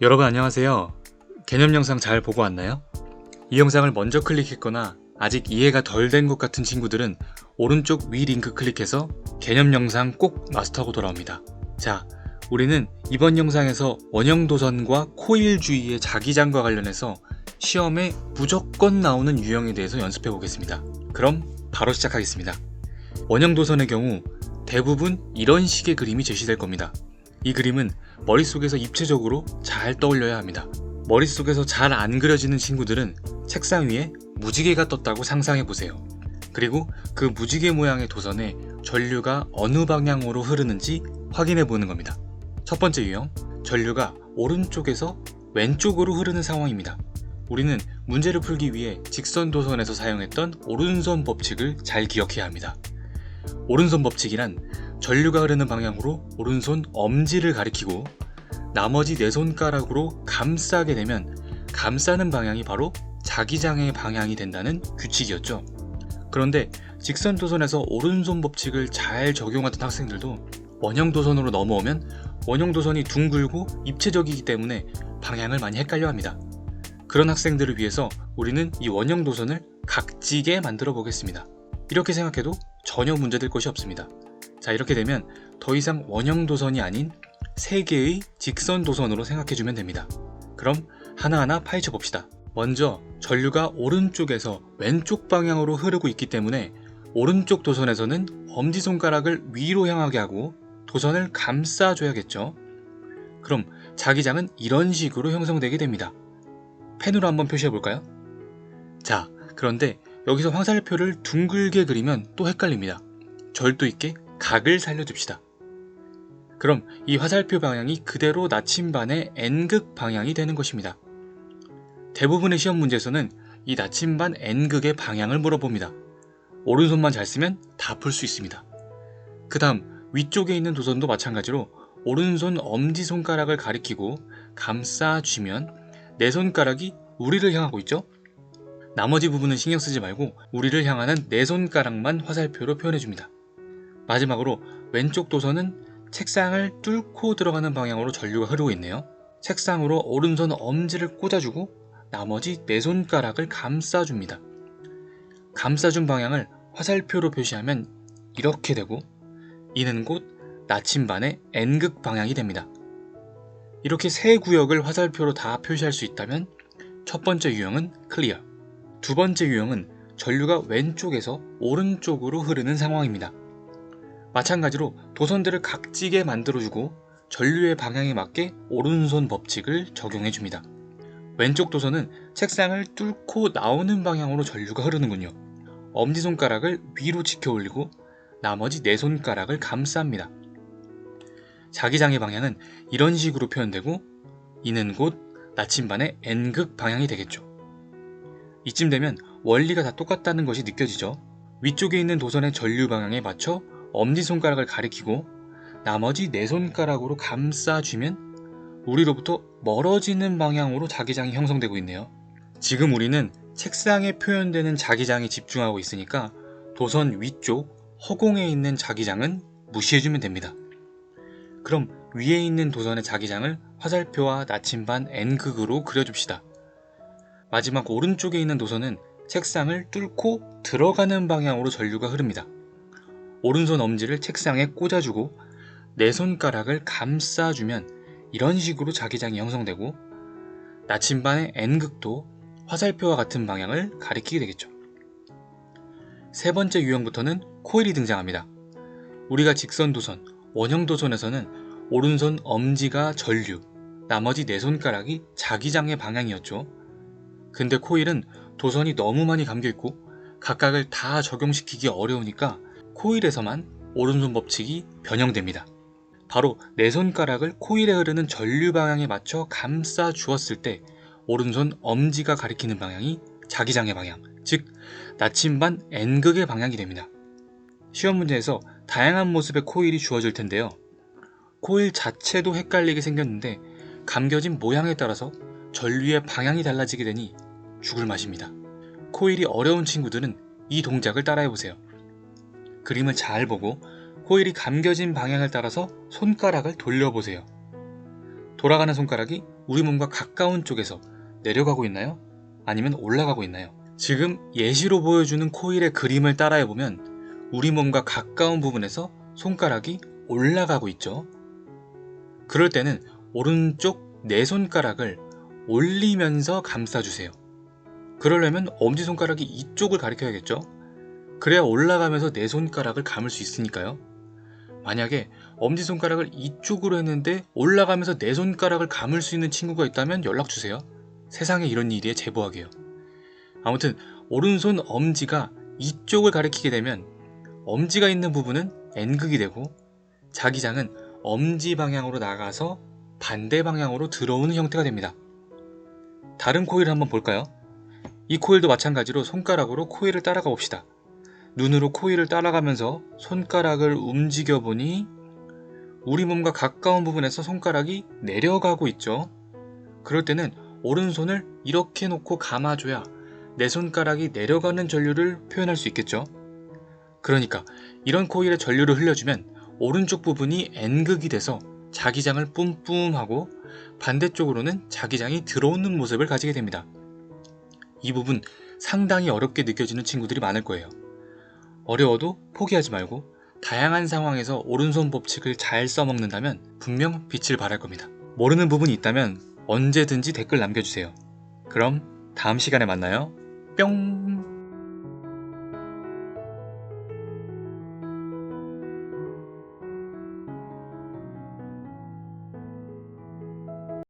여러분 안녕하세요. 개념 영상 잘 보고 왔나요? 이 영상을 먼저 클릭했거나 아직 이해가 덜 된 것 같은 친구들은 오른쪽 위 링크 클릭해서 개념 영상 꼭 마스터하고 돌아옵니다. 자, 우리는 이번 영상에서 원형 도선과 코일주의의 자기장과 관련해서 시험에 무조건 나오는 유형에 대해서 연습해 보겠습니다. 그럼 바로 시작하겠습니다. 원형 도선의 경우 대부분 이런 식의 그림이 제시될 겁니다. 이 그림은 머릿속에서 입체적으로 잘 떠올려야 합니다. 머릿속에서 잘 안 그려지는 친구들은 책상 위에 무지개가 떴다고 상상해 보세요. 그리고 그 무지개 모양의 도선에 전류가 어느 방향으로 흐르는지 확인해 보는 겁니다. 첫 번째 유형, 전류가 오른쪽에서 왼쪽으로 흐르는 상황입니다. 우리는 문제를 풀기 위해 직선 도선에서 사용했던 오른손 법칙을 잘 기억해야 합니다. 오른손 법칙이란 전류가 흐르는 방향으로 오른손 엄지를 가리키고 나머지 네 손가락으로 감싸게 되면 감싸는 방향이 바로 자기장의 방향이 된다는 규칙이었죠. 그런데 직선 도선에서 오른손 법칙을 잘 적용하던 학생들도 원형 도선으로 넘어오면 원형 도선이 둥글고 입체적이기 때문에 방향을 많이 헷갈려 합니다. 그런 학생들을 위해서 우리는 이 원형 도선을 각지게 만들어 보겠습니다. 이렇게 생각해도 전혀 문제될 것이 없습니다. 자, 이렇게 되면 더 이상 원형 도선이 아닌 세 개의 직선 도선으로 생각해 주면 됩니다. 그럼 하나하나 파헤쳐 봅시다. 먼저 전류가 오른쪽에서 왼쪽 방향으로 흐르고 있기 때문에 오른쪽 도선에서는 엄지손가락을 위로 향하게 하고 도선을 감싸줘야겠죠. 그럼 자기장은 이런 식으로 형성되게 됩니다. 펜으로 한번 표시해 볼까요? 자, 그런데 여기서 화살표를 둥글게 그리면 또 헷갈립니다. 절도 있게 각을 살려줍시다. 그럼 이 화살표 방향이 그대로 나침반의 N극 방향이 되는 것입니다. 대부분의 시험 문제에서는 이 나침반 N극의 방향을 물어봅니다. 오른손만 잘 쓰면 다 풀 수 있습니다. 그 다음 위쪽에 있는 도선도 마찬가지로 오른손 엄지손가락을 가리키고 감싸쥐면 내 손가락이 우리를 향하고 있죠? 나머지 부분은 신경 쓰지 말고 우리를 향하는 내 손가락만 화살표로 표현해줍니다. 마지막으로 왼쪽 도선은 책상을 뚫고 들어가는 방향으로 전류가 흐르고 있네요. 책상으로 오른손 엄지를 꽂아주고 나머지 네 손가락을 감싸줍니다. 감싸준 방향을 화살표로 표시하면 이렇게 되고 이는 곧 나침반의 N극 방향이 됩니다. 이렇게 세 구역을 화살표로 다 표시할 수 있다면 첫 번째 유형은 클리어, 두 번째 유형은 전류가 왼쪽에서 오른쪽으로 흐르는 상황입니다. 마찬가지로 도선들을 각지게 만들어주고 전류의 방향에 맞게 오른손 법칙을 적용해줍니다. 왼쪽 도선은 책상을 뚫고 나오는 방향으로 전류가 흐르는군요. 엄지손가락을 위로 지켜 올리고 나머지 네 손가락을 감쌉니다. 자기장의 방향은 이런 식으로 표현되고 이는 곧 나침반의 N극 방향이 되겠죠. 이쯤 되면 원리가 다 똑같다는 것이 느껴지죠. 위쪽에 있는 도선의 전류 방향에 맞춰 엄지손가락을 가리키고 나머지 네 손가락으로 감싸주면 우리로부터 멀어지는 방향으로 자기장이 형성되고 있네요. 지금 우리는 책상에 표현되는 자기장에 집중하고 있으니까 도선 위쪽 허공에 있는 자기장은 무시해주면 됩니다. 그럼 위에 있는 도선의 자기장을 화살표와 나침반 N극으로 그려줍시다. 마지막 오른쪽에 있는 도선은 책상을 뚫고 들어가는 방향으로 전류가 흐릅니다. 오른손 엄지를 책상에 꽂아주고 내 손가락을 감싸주면 이런 식으로 자기장이 형성되고 나침반의 N극도 화살표와 같은 방향을 가리키게 되겠죠. 세 번째 유형부터는 코일이 등장합니다. 우리가 직선 도선, 원형 도선에서는 오른손 엄지가 전류, 나머지 네 손가락이 자기장의 방향이었죠. 근데 코일은 도선이 너무 많이 감겨있고 각각을 다 적용시키기 어려우니까 코일에서만 오른손 법칙이 변형됩니다. 바로 내 손가락을 코일에 흐르는 전류 방향에 맞춰 감싸 주었을 때 오른손 엄지가 가리키는 방향이 자기장의 방향, 즉 나침반 N극의 방향이 됩니다. 시험 문제에서 다양한 모습의 코일이 주어질 텐데요. 코일 자체도 헷갈리게 생겼는데 감겨진 모양에 따라서 전류의 방향이 달라지게 되니 죽을 맛입니다. 코일이 어려운 친구들은 이 동작을 따라해 보세요. 그림을 잘 보고 코일이 감겨진 방향을 따라서 손가락을 돌려보세요. 돌아가는 손가락이 우리 몸과 가까운 쪽에서 내려가고 있나요? 아니면 올라가고 있나요? 지금 예시로 보여주는 코일의 그림을 따라해보면 우리 몸과 가까운 부분에서 손가락이 올라가고 있죠. 그럴 때는 오른쪽 네 손가락을 올리면서 감싸주세요. 그러려면 엄지손가락이 이쪽을 가리켜야겠죠? 그래야 올라가면서 내 손가락을 감을 수 있으니까요. 만약에 엄지손가락을 이쪽으로 했는데 올라가면서 내 손가락을 감을 수 있는 친구가 있다면 연락주세요. 세상에 이런 일이에 제보하게요. 아무튼 오른손 엄지가 이쪽을 가리키게 되면 엄지가 있는 부분은 N극이 되고 자기장은 엄지 방향으로 나가서 반대 방향으로 들어오는 형태가 됩니다. 다른 코일을 한번 볼까요? 이 코일도 마찬가지로 손가락으로 코일을 따라가 봅시다. 눈으로 코일을 따라가면서 손가락을 움직여 보니 우리 몸과 가까운 부분에서 손가락이 내려가고 있죠. 그럴 때는 오른손을 이렇게 놓고 감아줘야 내 손가락이 내려가는 전류를 표현할 수 있겠죠. 그러니까 이런 코일에 전류를 흘려주면 오른쪽 부분이 N극이 돼서 자기장을 뿜뿜하고 반대쪽으로는 자기장이 들어오는 모습을 가지게 됩니다. 이 부분 상당히 어렵게 느껴지는 친구들이 많을 거예요. 어려워도 포기하지 말고 다양한 상황에서 오른손 법칙을 잘 써먹는다면 분명 빛을 발할 겁니다. 모르는 부분이 있다면 언제든지 댓글 남겨주세요. 그럼 다음 시간에 만나요. 뿅!